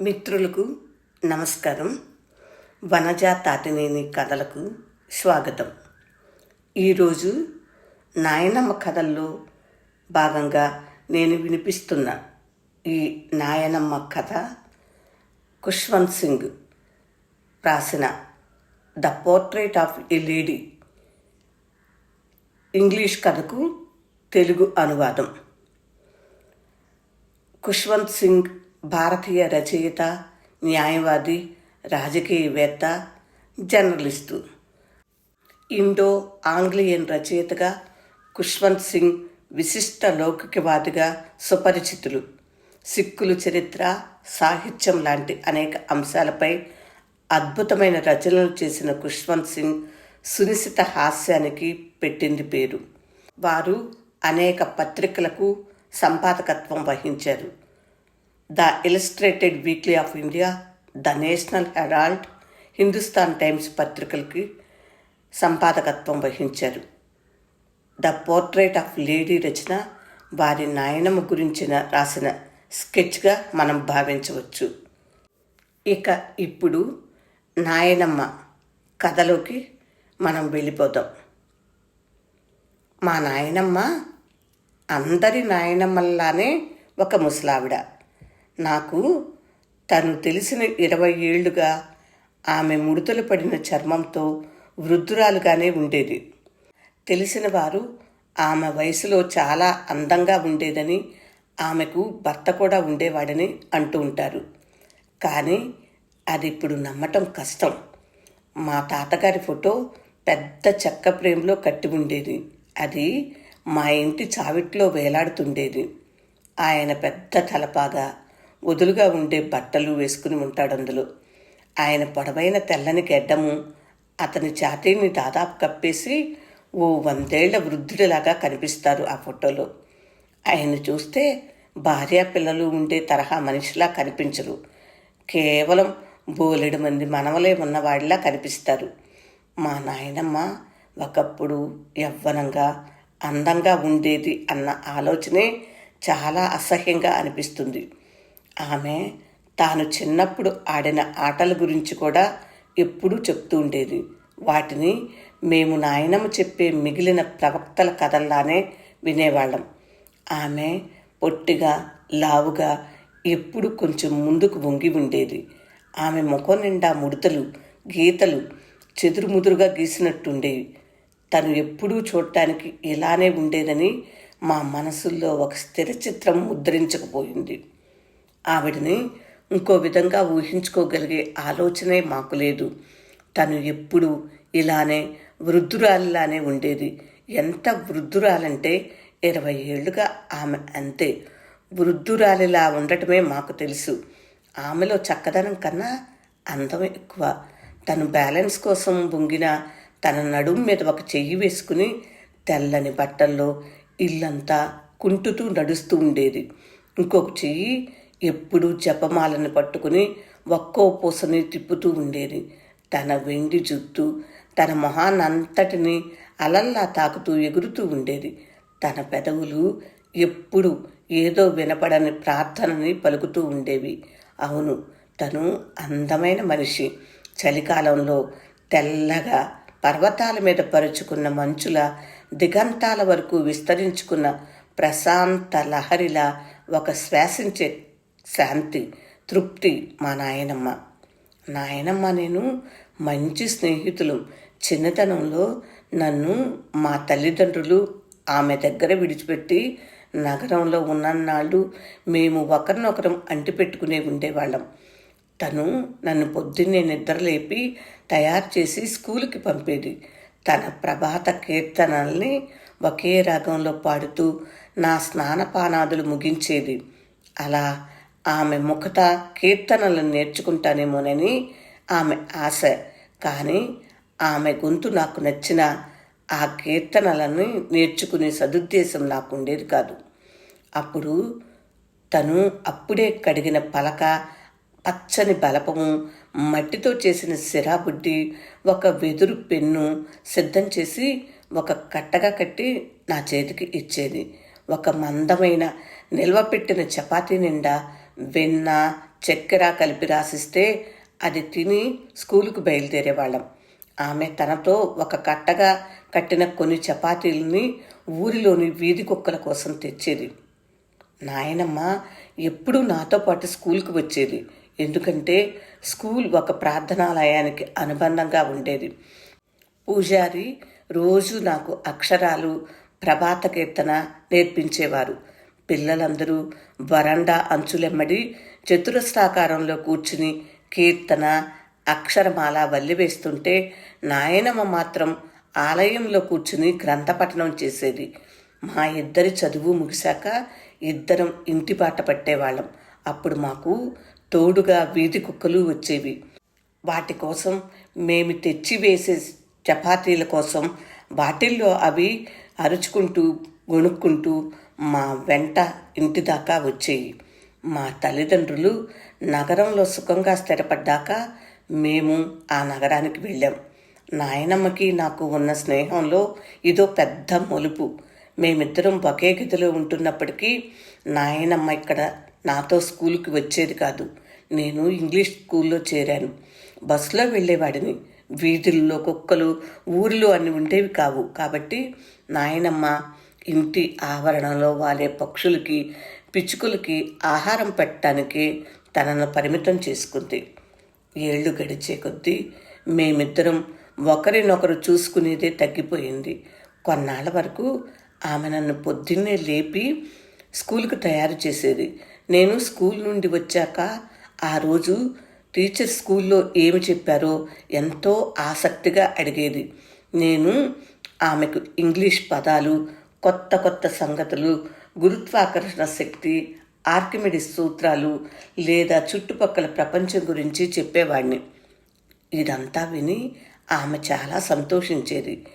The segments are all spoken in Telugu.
మిత్రులకు నమస్కారం. వనజ తాటినేని కథలకు స్వాగతం. ఈరోజు నాయనమ్మ కథల్లో భాగంగా నేను వినిపిస్తున్న ఈ నాయనమ్మ కథ ఖుష్వంత్ సింగ్ రాసిన The Portrait of a Lady. English కథకు తెలుగు అనువాదం. ఖుష్వంత్ సింగ్ భారతీయ రచయిత న్యాయవాది రాజకీయవేత్త జర్నలిస్టు. ఇండో ఆంగ్లియన్ రచయితగా ఖుష్వంత్ సింగ్ విశిష్ట లౌకికవాదిగా సుపరిచితులు. సిక్కులు చరిత్ర సాహిత్యం లాంటి అనేక అంశాలపై అద్భుతమైన రచనలు చేసిన ఖుష్వంత్ సింగ్ సునిశిత హాస్యానికి పెట్టింది పేరు. వారు అనేక పత్రికలకు సంపాదకత్వం వహించారు. The Illustrated Weekly of India The National Herald Hindustan Times పత్రికలకి సంపాదకత్వం వహించారు. ద పోర్ట్రేట్ ఆఫ్ లేడీ రచన వారి నాయనమ్మ గురించిన రాసిన స్కెచ్గా మనం భావించవచ్చు. ఇక ఇప్పుడు నాయనమ్మ కథలోకి మనం వెళ్ళిపోదాం. మా నాయనమ్మ అందరి నాయనమ్మల్లానే ఒక ముసలావిడ. నాకు తను తెలిసిన ఇరవై ఏళ్ళుగా ఆమె ముడతలు పడిన చర్మంతో వృద్ధురాలుగానే ఉండేది. తెలిసిన వారు ఆమె వయసులో చాలా అందంగా ఉండేదని ఆమెకు భర్త కూడా ఉండేవాడని అంటూ ఉంటారు. కానీ అది ఇప్పుడు నమ్మటం కష్టం. మా తాతగారి ఫోటో పెద్ద చెక్క ప్రేమలో కట్టి ఉండేది. అది మా ఇంటి చావిట్లో వేలాడుతుండేది. ఆయన పెద్ద తలపాగా వదులుగా ఉండే బట్టలు వేసుకుని ఉంటాడు అందులో. ఆయన పొడవైన తెల్లని గెడ్డము అతని ఛాతీని దాదాపు కప్పేసి ఓ వందేళ్ళ వృద్ధుడిలాగా కనిపిస్తారు ఆ ఫోటోలో. ఆయన చూస్తే భార్య పిల్లలు ఉండే తరహా మనిషిలా కనిపించరు. కేవలం బోలెడు మంది మనవలే ఉన్నవాడిలా కనిపిస్తారు. మా నాయనమ్మ ఒకప్పుడు యవ్వనంగా అందంగా ఉండేది అన్న ఆలోచనే చాలా అసహ్యంగా అనిపిస్తుంది. ఆమె తాను చిన్నప్పుడు ఆడిన ఆటల గురించి కూడా ఎప్పుడూ చెప్తూ ఉండేది. వాటిని మేము నాయనమ్మ చెప్పే మిగిలిన ప్రవక్తల కథల్లానే వినేవాళ్ళం. ఆమె పొట్టిగా లావుగా ఎప్పుడు కొంచెం ముందుకు వంగి ఉండేది. ఆమె ముఖం నిండా ముడతలు గీతలు చెదురుముదురుగా గీసినట్టుండేవి. తను ఎప్పుడూ చూడటానికి ఇలానే ఉండేదని మా మనసుల్లో ఒక స్థిర చిత్రం ముద్రించకపోయింది. ఆవిడని ఇంకో విధంగా ఊహించుకోగలిగే ఆలోచనే మాకు లేదు. తను ఎప్పుడు ఇలానే వృద్ధురాలిలానే ఉండేది. ఎంత వృద్ధురాలంటే ఇరవై ఏళ్ళుగా ఆమె అంతే. వృద్ధురాలిలా ఉండటమే మాకు తెలుసు. ఆమెలో చక్కదనం కన్నా అందం ఎక్కువ. తను బ్యాలెన్స్ కోసం బొంగిన తన నడుం మీద ఒక చెయ్యి వేసుకుని తెల్లని బట్టల్లో ఇల్లంతా కుంటుతూ నడుస్తూ ఉండేది. ఇంకొక చెయ్యి ఎప్పుడూ జపమాలను పట్టుకుని ఒక్కో పూసని తిప్పుతూ ఉండేది. తన వెండి జుట్టు తన మొహాన్నంతటిని అలల్లా తాకుతూ ఎగురుతూ ఉండేది. తన పెదవులు ఎప్పుడు ఏదో వినపడని ప్రార్థనని పలుకుతూ ఉండేవి. అవును తను అందమైన మనిషి. చలికాలంలో తెల్లగా పర్వతాల మీద పరుచుకున్న మంచుల దిగంతాల వరకు విస్తరించుకున్న ప్రశాంత లహరిలా ఒక శ్వాసించే శాంతి తృప్తి మా నాయనమ్మ. నాయనమ్మ నేను మంచి స్నేహితులు. చిన్నతనంలో నన్ను మా తల్లిదండ్రులు ఆమె దగ్గర విడిచిపెట్టి నగరంలో ఉన్నన్నాళ్ళు మేము ఒకరినొకరం అంటిపెట్టుకునే ఉండేవాళ్ళం. తను నన్ను పొద్దున్నే నిద్రలేపి తయారు చేసి స్కూల్కి పంపేది. తన ప్రభాత కీర్తనల్ని ఒకే రాగంలో పాడుతూ నా స్నానపానాదులు ముగించేది. అలా ఆమె ముఖత కీర్తనలను నేర్చుకుంటానేమోనని ఆమె ఆశ. కానీ ఆమె గొంతు నాకు నచ్చిన ఆ కీర్తనలను నేర్చుకునే సదుద్దేశం నాకు ఉండేది కాదు. అప్పుడు తను అప్పుడే కడిగిన పలక పచ్చని బలపము మట్టితో చేసిన సిరాబుడ్డి ఒక వెదురు పెన్ను సిద్ధం చేసి ఒక కట్టగా కట్టి నా చేతికి ఇచ్చేది. ఒక మందమైన నిల్వ పెట్టిన చపాతీ నిండా వెన్న చక్కెర కలిపి రాసిస్తే అది తిని స్కూలుకు బయలుదేరేవాళ్ళం ఆమె తనతో ఒక కట్టగా కట్టిన కొన్ని చపాతీలని ఊరిలోని వీధి కుక్కల కోసం తెచ్చేది. నాయనమ్మ ఎప్పుడూ నాతో పాటు స్కూల్కి వచ్చేది. ఎందుకంటే స్కూల్ ఒక ప్రార్థనాలయానికి అనుబంధంగా ఉండేది. పూజారి రోజు నాకు అక్షరాలు ప్రభాత కీర్తన నేర్పించేవారు. పిల్లలందరూ వరండా అంచులెమ్మడి చతురస్రాకారంలో కూర్చుని కీర్తన అక్షరమాల వల్లివేస్తుంటే నాయనమ్మ మాత్రం ఆలయంలో కూర్చుని గ్రంథపఠనం చేసేది. మా ఇద్దరి చదువు ముగిశాక ఇద్దరం ఇంటి బాట పట్టేవాళ్ళం. అప్పుడు మాకు తోడుగా వీధి కుక్కలు వచ్చేవి. వాటి కోసం మేము తెచ్చి వేసే చపాతీల కోసం వాటిల్లో అవి అరుచుకుంటూ గొణుక్కుంటూ మా వెంట ఇంటి దాకా వచ్చేయి. మా తల్లిదండ్రులు నగరంలో సుఖంగా స్థిరపడ్డాక మేము ఆ నగరానికి వెళ్ళాం. నాయనమ్మకి నాకు ఉన్న స్నేహంలో ఇదో పెద్ద మలుపు. మేమిద్దరం ఒకే గదిలో ఉంటున్నప్పటికీ నాయనమ్మ ఇక్కడ నాతో స్కూల్కి వచ్చేది కాదు. నేను ఇంగ్లీష్ స్కూల్లో చేరాను. బస్సులో వెళ్ళేవాడిని. వీధుల్లో కుక్కలు ఊరిలో అన్ని ఉండేవి కావు. కాబట్టి నాయనమ్మ ఇంటి ఆవరణలో వాలే పక్షులకి పిచ్చుకలకి ఆహారం పెట్టడానికి తనను పరిమితం చేసుకుంది. ఏళ్ళు గడిచే కొద్దీ మేమిద్దరం ఒకరినొకరు చూసుకునేదే తగ్గిపోయింది. కొన్నాళ్ళ వరకు ఆమె నన్ను పొద్దున్నే లేపి స్కూల్కి తయారు చేసేది. నేను స్కూల్ నుండి వచ్చాక ఆ రోజు టీచర్ స్కూల్లో ఏమి చెప్పారో ఎంతో ఆసక్తిగా అడిగేది. నేను ఆమెకు ఇంగ్లీష్ పదాలు కొత్త కొత్త సంగతులు గురుత్వాకర్షణ శక్తి ఆర్కిమిడిస్ సూత్రాలు లేదా చుట్టుపక్కల ప్రపంచం గురించి చెప్పేవాడిని ఇదంతా విని ఆమె చాలా సంతోషించేది.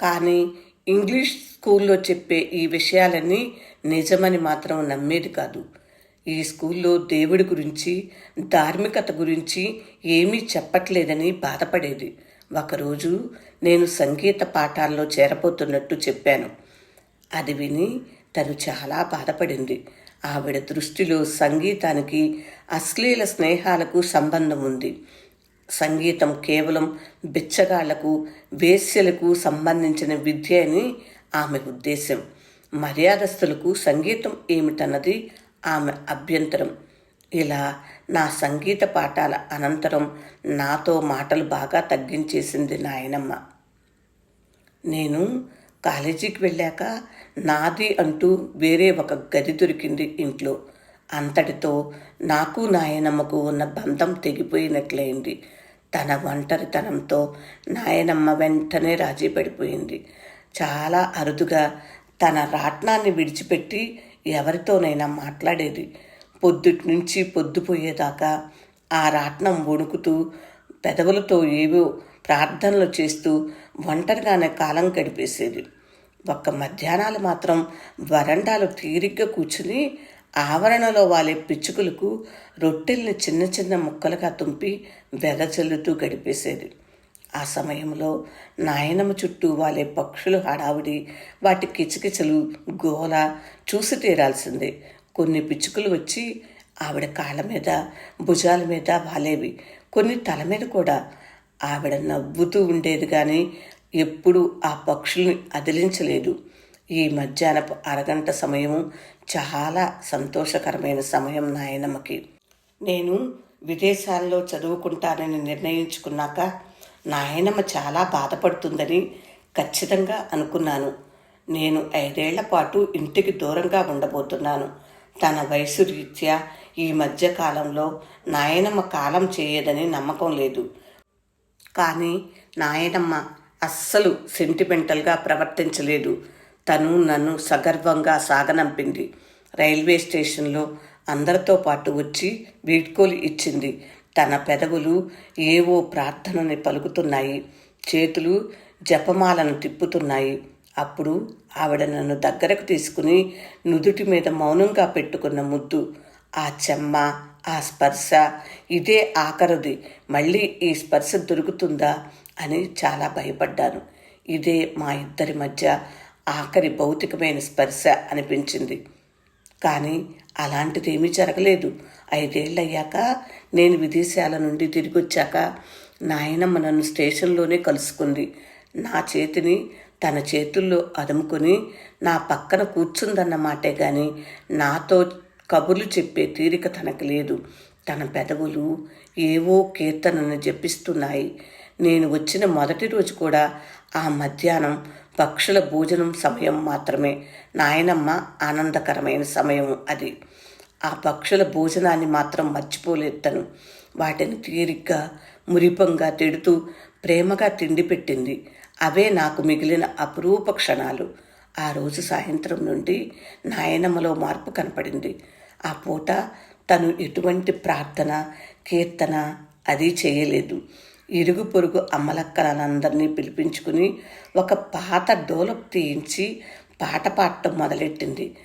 కానీ ఇంగ్లీష్ స్కూల్లో చెప్పే ఈ విషయాలన్నీ నిజమని మాత్రం నమ్మేది కాదు. ఈ స్కూల్లో దేవుడి గురించి ధార్మికత గురించి ఏమీ చెప్పట్లేదని బాధపడేది. ఒకరోజు నేను సంగీత పాఠాల్లో చేరబోతున్నట్టు చెప్పాను. అది విని తను చాలా బాధపడింది. ఆవిడ దృష్టిలో సంగీతానికి అశ్లీల స్నేహాలకు సంబంధం ఉంది. సంగీతం కేవలం బిచ్చగాళ్ళకు వేశ్యలకు సంబంధించిన విద్య అని ఆమె ఉద్దేశం మర్యాదస్తులకు సంగీతం ఏమిటన్నది ఆమె అభ్యంతరం. ఇలా నా సంగీత పాఠాల అనంతరం నాతో మాటలు బాగా తగ్గించేసింది నాయనమ్మ. నేను కాలేజీకి వెళ్ళాక నాది అంటూ వేరే ఒక గది దొరికింది ఇంట్లో. అంతటితో నాకు నాయనమ్మకు ఉన్న బంధం తెగిపోయినట్లయింది. తన ఒంటరితనంతో నాయనమ్మ వెంటనే రాజీ పడిపోయింది. చాలా అరుదుగా తన రాట్నాన్ని విడిచిపెట్టి ఎవరితోనైనా మాట్లాడేది. పొద్దుటి నుంచి పొద్దుపోయేదాకా ఆ రాట్నం వణుకుతూ పెదవులతో ఏవో ప్రార్థనలు చేస్తూ ఒంటరిగానే కాలం గడిపేసేది. ఒక్క మధ్యాహ్నాలు మాత్రం వరండాలో తీరిగ్గా కూర్చుని ఆవరణలో వాలే పిచ్చుకలకు రొట్టెల్ని చిన్న చిన్న ముక్కలుగా తుంపి వెదజల్లుతూ గడిపేసేది. ఆ సమయంలో నాయనమ్మ చుట్టూ వాలే పక్షులు హడావుడి వాటి కిచకిచలు గోల చూసి తీరాల్సిందే. కొన్ని పిచ్చుకలు వచ్చి ఆవిడ కాళ్ళ మీద భుజాల మీద వాలేవి. కొన్ని తల మీద కూడా ఆవిడ నవ్వుతూ ఉండేది కానీ ఎప్పుడూ ఆ పక్షుల్ని అదిలించలేదు. ఈ మధ్యాహ్నపు అరగంట సమయము చాలా సంతోషకరమైన సమయం నాయనమ్మకి. నేను విదేశాల్లో చదువుకుంటానని నిర్ణయించుకున్నాక నాయనమ్మ చాలా బాధపడుతుందని ఖచ్చితంగా అనుకున్నాను. నేను ఐదేళ్ళ పాటు ఇంటికి దూరంగా ఉండబోతున్నాను. తన వయసు రీత్యా ఈ మధ్యకాలంలో నాయనమ్మ కాలం చేయదని నమ్మకం లేదు. కానీ నాయనమ్మ అస్సలు సెంటిమెంటల్గా ప్రవర్తించలేదు. తను నన్ను సగర్వంగా సాగనంపింది. రైల్వే స్టేషన్లో అందరితో పాటు వచ్చి వీడ్కోలు ఇచ్చింది. తన పెదవులు ఏవో ప్రార్థనని పలుకుతున్నాయి. చేతులు జపమాలను తిప్పుతున్నాయి. అప్పుడు ఆవిడ నన్ను దగ్గరకు తీసుకుని నుదుటి మీద మౌనంగా పెట్టుకున్న ముద్దు ఆ చెమ్మ ఆ స్పర్శ ఇదే ఆఖరుది మళ్ళీ ఈ స్పర్శ దొరుకుతుందా? అని చాలా భయపడ్డాను. ఇదే మా ఇద్దరి మధ్య ఆఖరి భౌతికమైన స్పర్శ అనిపించింది. కానీ అలాంటిదేమీ జరగలేదు. ఐదేళ్ళయ్యాక నేను విదేశాల నుండి తిరిగొచ్చాక నాయనమ్మ నన్ను స్టేషన్లోనే కలుసుకుంది. నా చేతిని తన చేతుల్లో అదుముకొని నా పక్కన కూర్చుందన్నమాటే గాని నాతో కబుర్లు చెప్పే తీరిక తనకు లేదు. తన పెదవులు ఏవో కీర్తనను జపిస్తున్నాయి. నేను వచ్చిన మొదటి రోజు కూడా ఆ మధ్యాహ్నం పక్షుల భోజనం సమయం మాత్రమే. నాయనమ్మ ఆనందకరమైన సమయం అది. ఆ పక్షుల భోజనాన్ని మాత్రం మర్చిపోలేదు తను వాటిని తీరిగ్గా మురిపంగా తిడుతూ ప్రేమగా తిండి పెట్టింది అవే నాకు మిగిలిన అపురూప క్షణాలు. ఆ రోజు సాయంత్రం నుండి నాయనమ్మలో మార్పు కనపడింది. ఆ పూట తను ఎటువంటి ప్రార్థన కీర్తన అది చేయలేదు. ఇరుగు పొరుగు అమ్మలక్కలందరినీ పిలిపించుకుని ఒక పాత డోలక్ తీయించి పాట పాడటం మొదలెట్టింది.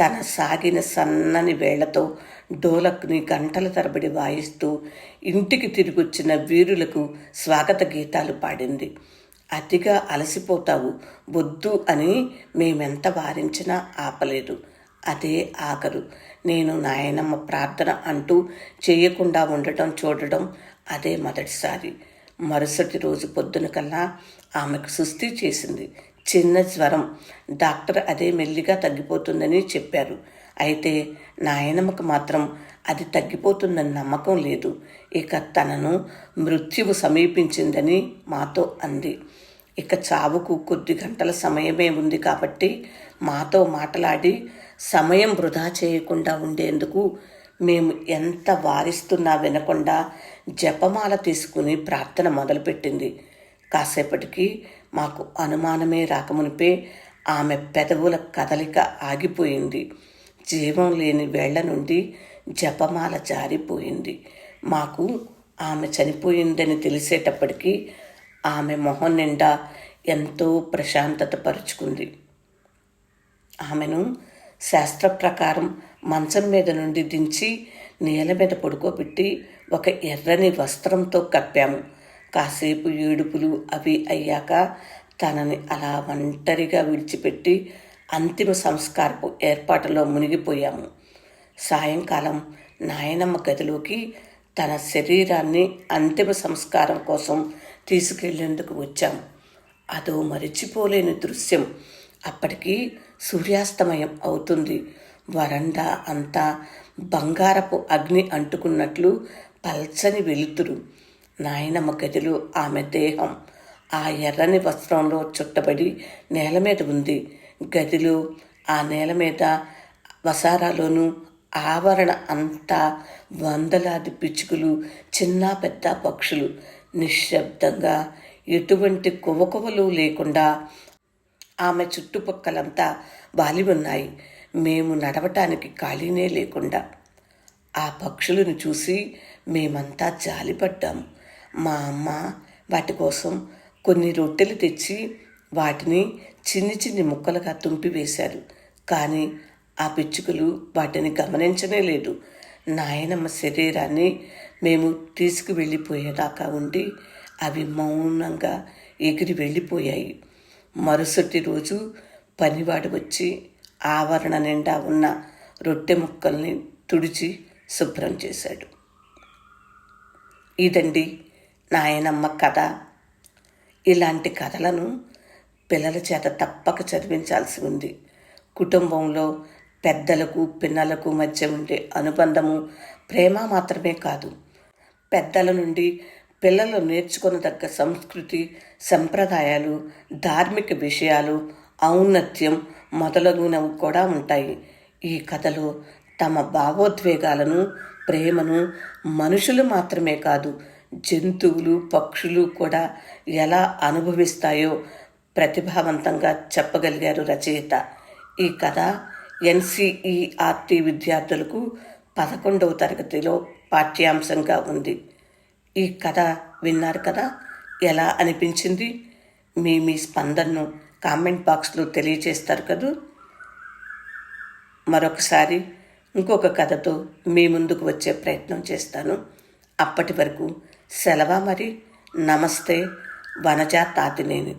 తన సాగిన సన్నని వేళ్ళతో డోలక్ని గంటల తరబడి వాయిస్తూ ఇంటికి తిరిగొచ్చిన వీరులకు స్వాగత గీతాలు పాడింది. అతిగా అలసిపోతావు. వద్దు అని మేమెంత వారించినా ఆపలేదు. అదే ఆఖరు నేను నాయనమ్మ ప్రార్థన అంటూ చేయకుండా ఉండటం చూడడం అదే మొదటిసారి. మరుసటి రోజు పొద్దున కల్లా ఆమెకు సుస్థి చేసింది. చిన్న జ్వరం. డాక్టర్ అదే మెల్లిగా తగ్గిపోతుందని చెప్పారు. అయితే నాయనమ్మకు మాత్రం అది తగ్గిపోతుందని నమ్మకం లేదు. ఇక తనను మృత్యువు సమీపించిందని మాతో అంది. ఇక చావుకు కొద్ది గంటల సమయమే ఉంది కాబట్టి మాతో మాట్లాడి సమయం వృధా చేయకుండా ఉండేందుకు మేము ఎంత వారిస్తున్నా వినకుండా జపమాల తీసుకుని ప్రార్థన మొదలుపెట్టింది. కాసేపటికి మాకు అనుమానమే రాకమునిపే ఆమె పెదవుల కదలిక ఆగిపోయింది. జీవం లేని వేళ్ళ నుండి జపమాల జారిపోయింది. మాకు ఆమె చనిపోయిందని తెలిసేటప్పటికీ ఆమె మొహం నిండా ఎంతో ప్రశాంతత పరుచుకుంది. ఆమెను శాస్త్ర ప్రకారం మంచం మీద నుండి దించి నేల మీద పడుకోబెట్టి ఒక ఎర్రని వస్త్రంతో కప్పాము. కాసేపు ఏడుపులు అవి అయ్యాక తనని అలా ఒంటరిగా విడిచిపెట్టి అంతిమ సంస్కారపు ఏర్పాటులో మునిగిపోయాము. సాయంకాలం నాయనమ్మ గదిలోకి తన శరీరాన్ని అంతిమ సంస్కారం కోసం తీసుకెళ్ళేందుకు వచ్చాం. అదో మరిచిపోలేని దృశ్యం. అప్పటికి సూర్యాస్తమయం అవుతుంది. వరండా అంతా బంగారపు అగ్ని అంటుకున్నట్లు పల్చని వెలుతురు. నాయనమ్మ గదిలో ఆమె దేహం. ఆ ఎర్రని వస్త్రంలో చుట్టబడి నేల మీద ఉంది. గదిలో ఆ నేల మీద వసారాలోనూ ఆవరణ అంతా వందలాది పిచ్చుకలు చిన్న పెద్ద పక్షులు. నిశ్శబ్దంగా ఎటువంటి కువకువలు లేకుండా ఆమె చుట్టుపక్కలంతా వాలి ఉన్నాయి మేము నడవటానికి ఖాళీనే లేకుండా. ఆ పక్షులను చూసి మేమంతా జాలిపడ్డాము మా అమ్మ వాటి కోసం కొన్ని రొట్టెలు తెచ్చి వాటిని చిన్ని చిన్ని ముక్కలుగా తుంపివేశారు. కానీ ఆ పిచ్చుకలు వాటిని గమనించనే లేదు. నాయనమ్మ శరీరాన్ని మేము తీసుకువెళ్ళిపోయేదాకా ఉండి అవి మౌనంగా ఎగిరి వెళ్ళిపోయాయి. మరుసటి రోజు పనివాడు వచ్చి ఆవరణ నిండా ఉన్న రొట్టె ముక్కల్ని తుడిచి శుభ్రం చేశాడు. ఇదండి నాయనమ్మ కథ. ఇలాంటి కథలను పిల్లల చేత తప్పక చదివించాల్సి ఉంది. కుటుంబంలో పెద్దలకు పిన్నలకు మధ్య ఉండే అనుబంధము ప్రేమ మాత్రమే కాదు. పెద్దల నుండి పిల్లలు నేర్చుకునదగ్గ సంస్కృతి సంప్రదాయాలు ధార్మిక విషయాలు ఔన్నత్యం మొదలగునవి కూడా ఉంటాయి. ఈ కథలో తమ భావోద్వేగాలను ప్రేమను మనుషులు మాత్రమే కాదు జంతువులు పక్షులు కూడా ఎలా అనుభవిస్తాయో ప్రతిభావంతంగా చెప్పగలిగారు రచయిత. ఈ కథ ఎన్సిఈఆర్టీ విద్యార్థులకు పదకొండవ తరగతిలో పాఠ్యాంశంగా ఉంది. ఈ కథ విన్నారు కదా? ఎలా అనిపించింది? మీ మీ స్పందనను కామెంట్ బాక్స్లో తెలియజేస్తారు కదూ? మరొకసారి ఇంకొక కథతో మీ ముందుకు వచ్చే ప్రయత్నం చేస్తాను. అప్పటి వరకు సెలవా మరి? నమస్తే వనజా తాతినేని